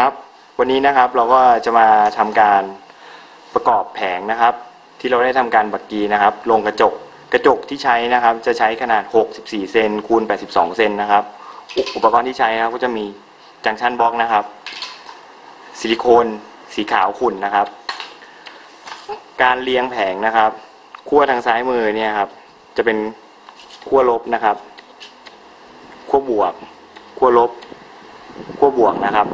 ครับ วันนี้นะครับเราก็จะมาทำการประกอบแผงนะครับ ที่เราได้ทำการบักกีนะครับ ลงกระจกกระจกที่ใช้นะครับ จะใช้ขนาด 64 เซนคูณ 82 เซนนะครับอุอุปกรณ์ที่ใช้นะครับก็จะมีจังชันบล็อกนะครับ ซิลิโคนสีขาวขุ่นนะครับ การเรียงแผงนะครับขั้วทางซ้ายมือเนี่ยครับ จะเป็นขั้วลบนะครับขั้วบวกขั้วลบขั้วบวกนะครับ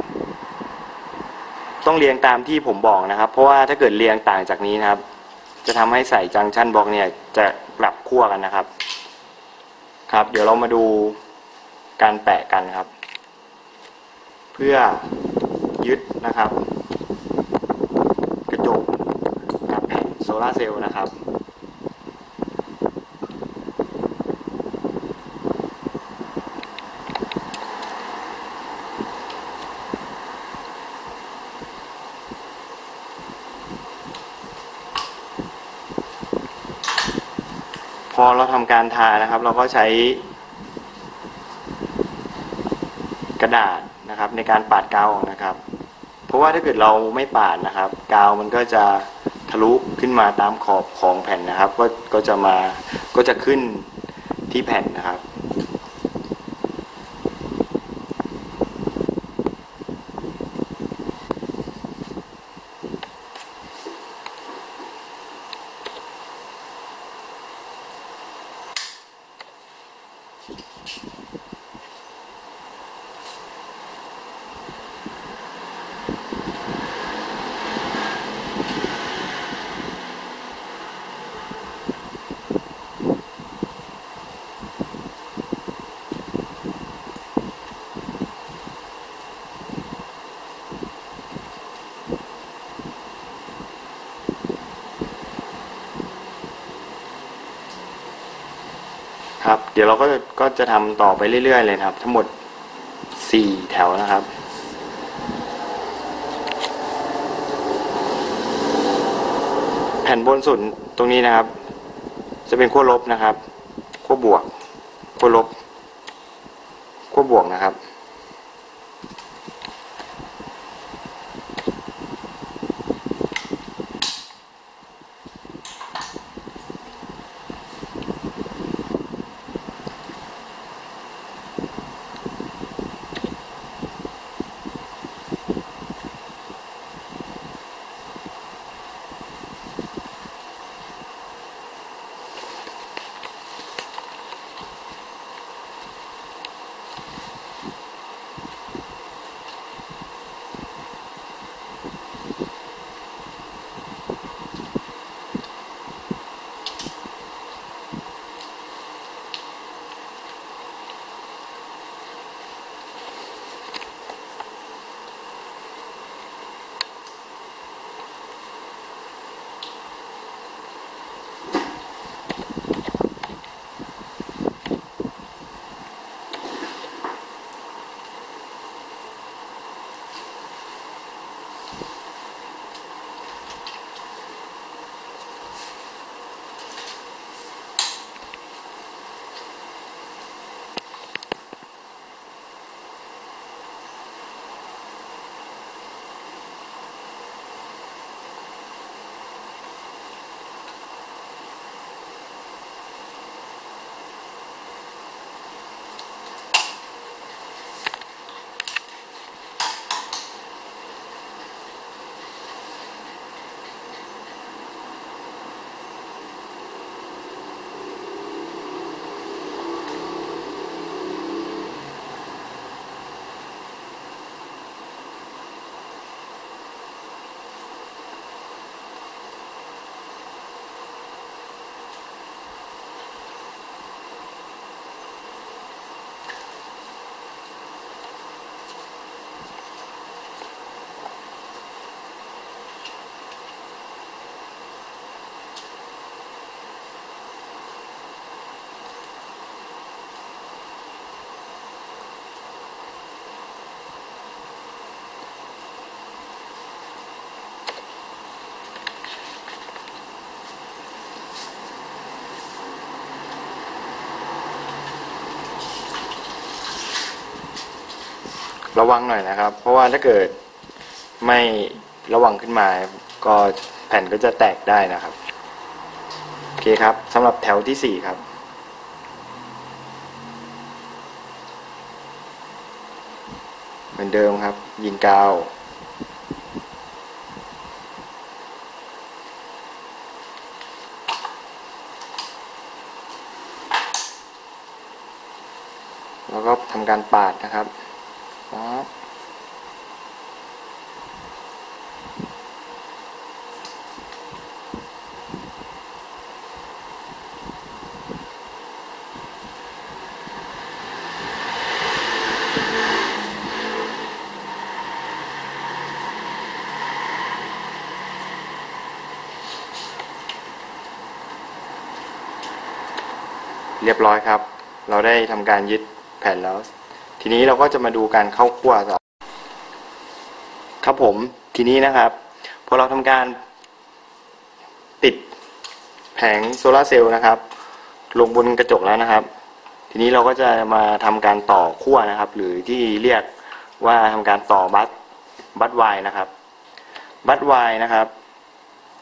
ต้องเรียงตามที่ผมบอกนะครับ เพราะว่าถ้าเกิดเรียงต่างจากนี้นะครับ จะทำให้ใส่จังชันบล็อกเนี่ยจะกลับขั้วกันนะครับ ครับ เดี๋ยวเรามาดูการแปะกันครับ เพื่อยึดนะครับ กระจกกับแผงโซลาเซลล์นะครับ พอเราทำการทานะครับ เราก็ใช้กระดาษนะครับ ในการปาดกาวออกนะครับ เพราะว่าถ้าเกิดเราไม่ปาดนะครับ กาวมันก็จะทะลุขึ้นมาตามขอบของแผ่นนะครับ ก็ก็จะมาก็จะขึ้นที่แผ่นนะครับ ดี๋ยวเราก็จะก็จะทำต่อไปเรื่อยๆเลยครับ ทั้งหมดสี่แถวนะครับ แผ่นบนสุดตรงนี้นะครับ จะเป็นขั้วลบนะครับขั้วบวกขั้วลบขั้วบวกนะครับ ระวังหน่อยนะครับ เพราะว่าถ้าเกิดไม่ระวังขึ้นมา ก็แผ่นก็จะแตกได้นะครับ โอเคครับสำหรับแถวที่สี่ครับเหมือนเดิมครับ ยิงกาวแล้วก็ทำการปาดนะครับ ป๊บเรียบร้อยครับ เราได้ทำการยึดแผ่นแล้ว ทีนี้เราก็จะมาดูการเข้าคั่วต่อครับผมทีนี้นะครับพอเราทำการติดแผงโซลาร์เซลล์นะครับ ลงบนกระจกแล้วนะครับ ทีนี้เราก็จะมาทำการต่อขั้วนะครับ หรือที่เรียกว่าทำการต่อบัตบัตไวนะครับบัตไวนะครับ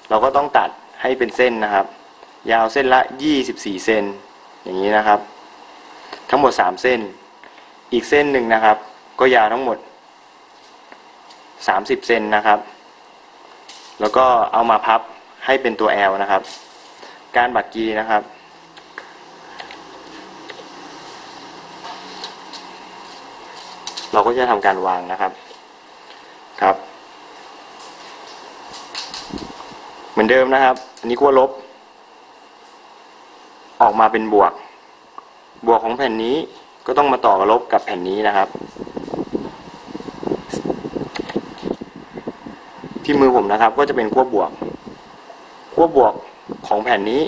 เราก็ต้องตัดให้เป็นเส้นนะครับ ยาวเส้นละ 24 เซนอย่างนี้นะครับ ทั้งหมด 3 เส้น อีกเส้นหนึ่งนะครับ ก็ยาวทั้งหมด 30 เซนนะครับ แล้วก็เอามาพับให้เป็นตัว L นะครับ การบักกีนะครับ เราก็จะทำการวางนะครับครับเหมือนเดิมนะครับ อันนี้ขั้วลบ ออกมาเป็นบวก บวกของแผ่นนี้ ก็ต้องมาต่อกับลบกับแผ่นนี้นะครับ ที่มือผมนะครับ ก็จะเป็นขั้วบวกขั้วบวกของแผ่นนี้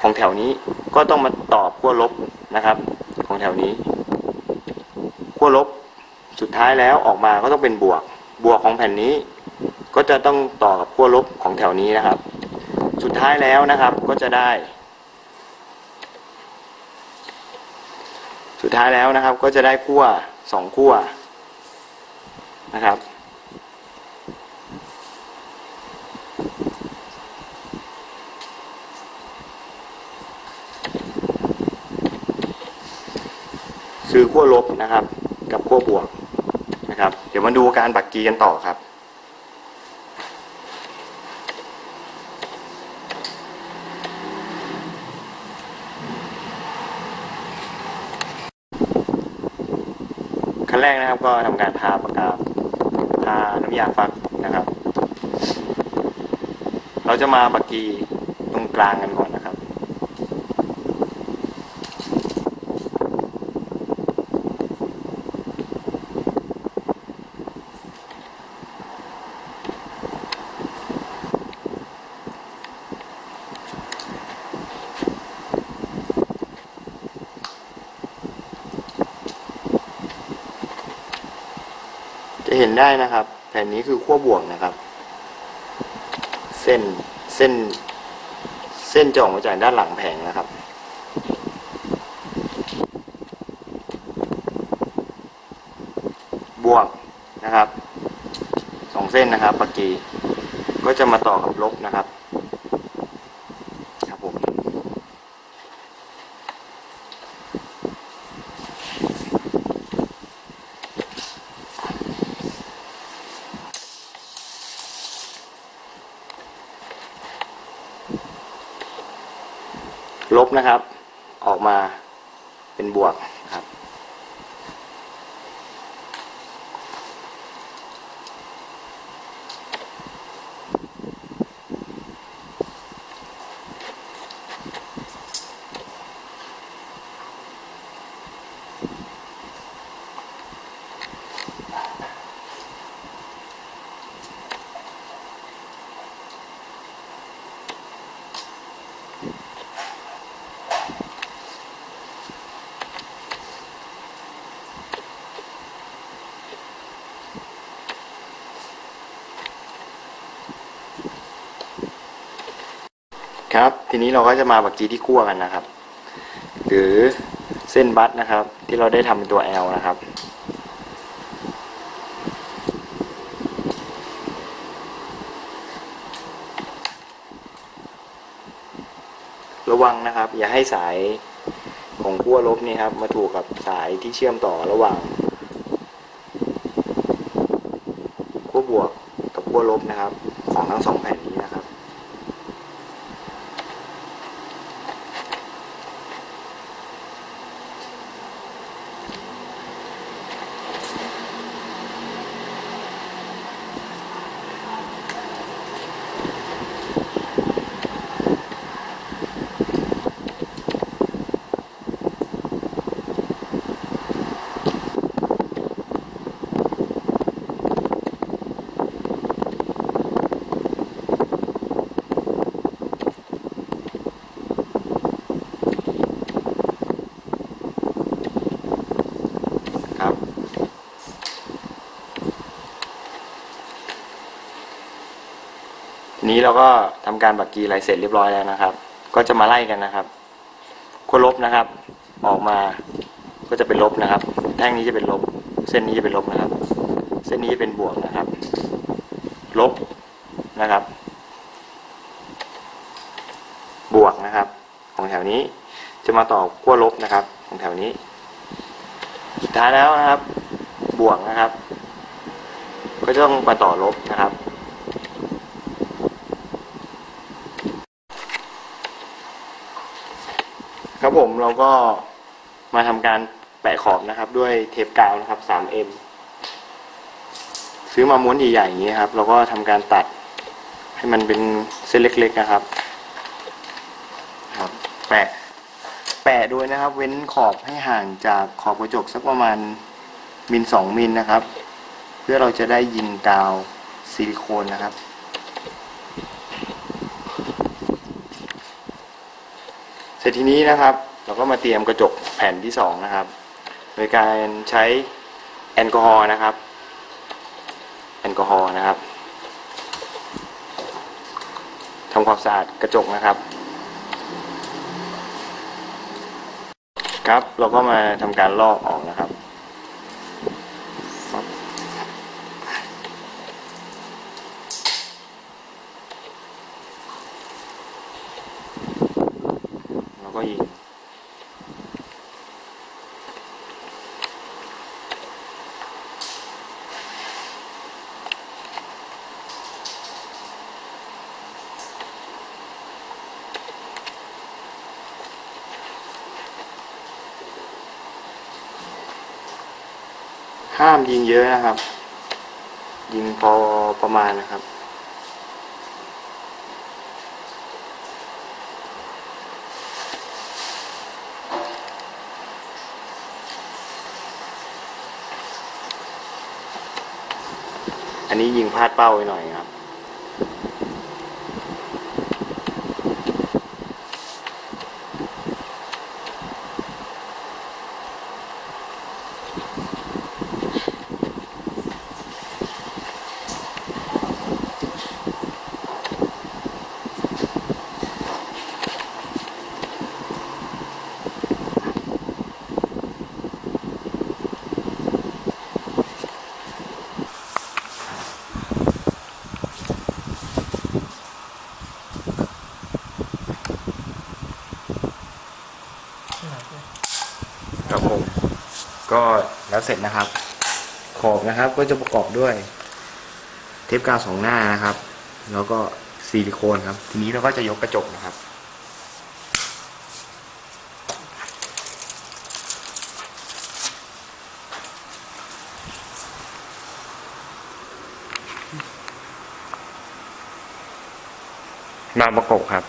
ของแถวนี้ก็ต้องมาต่อขั้วลบนะครับ ของแถวนี้ขั้วลบสุดท้ายแล้วออกมาก็ต้องเป็นบวก บวกของแผ่นนี้ ก็จะต้องต่อกับขั้วลบของแถวนี้นะครับ สุดท้ายแล้วนะครับก็จะได้ สุด ท้ายแล้วนะครับ ก็จะได้ขั้วสองขั้วนะครับ คือขั้วลบนะครับ กับขั้วบวกนะครับ เดี๋ยวมาดูการบักกีกันต่อครับ แรกนะครับ ก็ทำการทาปากกาทาน้ำยาฟักนะครับ เราจะมาบักกีตรงกลางกันก่อนนะครับ จะเห็นได้นะครับ แผ่นนี้คือขั้วบวกนะครับ เส้นเส้น เส้นจะออกมาจากด้านหลังแผงนะครับ บวกนะครับสองเส้นนะครับปากกีก็จะมาต่อกับลบนะครับ ครับผม ลบนะครับ ออกมาเป็นบวก ครับ ทีนี้เราก็จะมาบักจีที่คั่วกันนะครับ หรือเส้นบัตนะครับ ที่เราได้ทำเป็นตัว L นะครับ ระวังนะครับ อย่าให้สายของขั้วลบนี่ครับ มาถูกกับสายที่เชื่อมต่อระหว่างขั้วบวกกับขั้วลบนะครับ ของทั้งสองแผ่น นี้เราก็ทำการบักกีอะไรเสร็จเรียบร้อยแล้วนะครับ ก็จะมาไล่กันนะครับขั้วลบนะครับ ออกมาก็จะเป็นลบนะครับ แท่งนี้จะเป็นลบ เส้นนี้จะเป็นลบนะครับ เส้นนี้จะเป็นบวกนะครับ ลบนะครับ บวกนะครับ ของแถวนี้จะมาต่อขั้วลบนะครับ ของแถวนี้สุดท้ายแล้วนะครับ บวกนะครับ ก็จะต้องมาต่อลบนะครับ ครับผมเราก็มาทำการแปะขอบนะครับ ด้วยเทปกาวนะครับ 3M ซื้อมาม้วนใหญ่ๆอย่างนี้ครับ เราก็ทำการตัดให้มันเป็นเส้นเล็กๆนะครับ ครับ แปะ แปะด้วยนะครับ เว้นขอบให้ห่างจากขอบกระจกสักประมาณมิลสองมิลนะครับ เพื่อเราจะได้ยิงกาวซิลิโคนนะครับ สร็จทีนี้นะครับ เราก็มาเตรียมกระจกแผ่นที่สองนะครับ โดยการใช้แอลกอฮอล์นะครับ แอลกอฮอล์นะครับทำความสะอาดกระจกนะครับ ครับ เราก็มาทำการลอกออกนะครับปั๊บ ห้ามยิงเยอะนะครับ ยิงพอประมาณนะครับ อันนี้ยิงพลาดเป้าไปหน่อยครับ ครับผมก็ แล้วเสร็จนะครับ ขอบนะครับก็จะประกอบด้วย เทปกาวสองหน้านะครับ แล้วก็ซิลิโคนครับ ทีนี้เราก็จะยกกระจกนะครับมาประกบครับ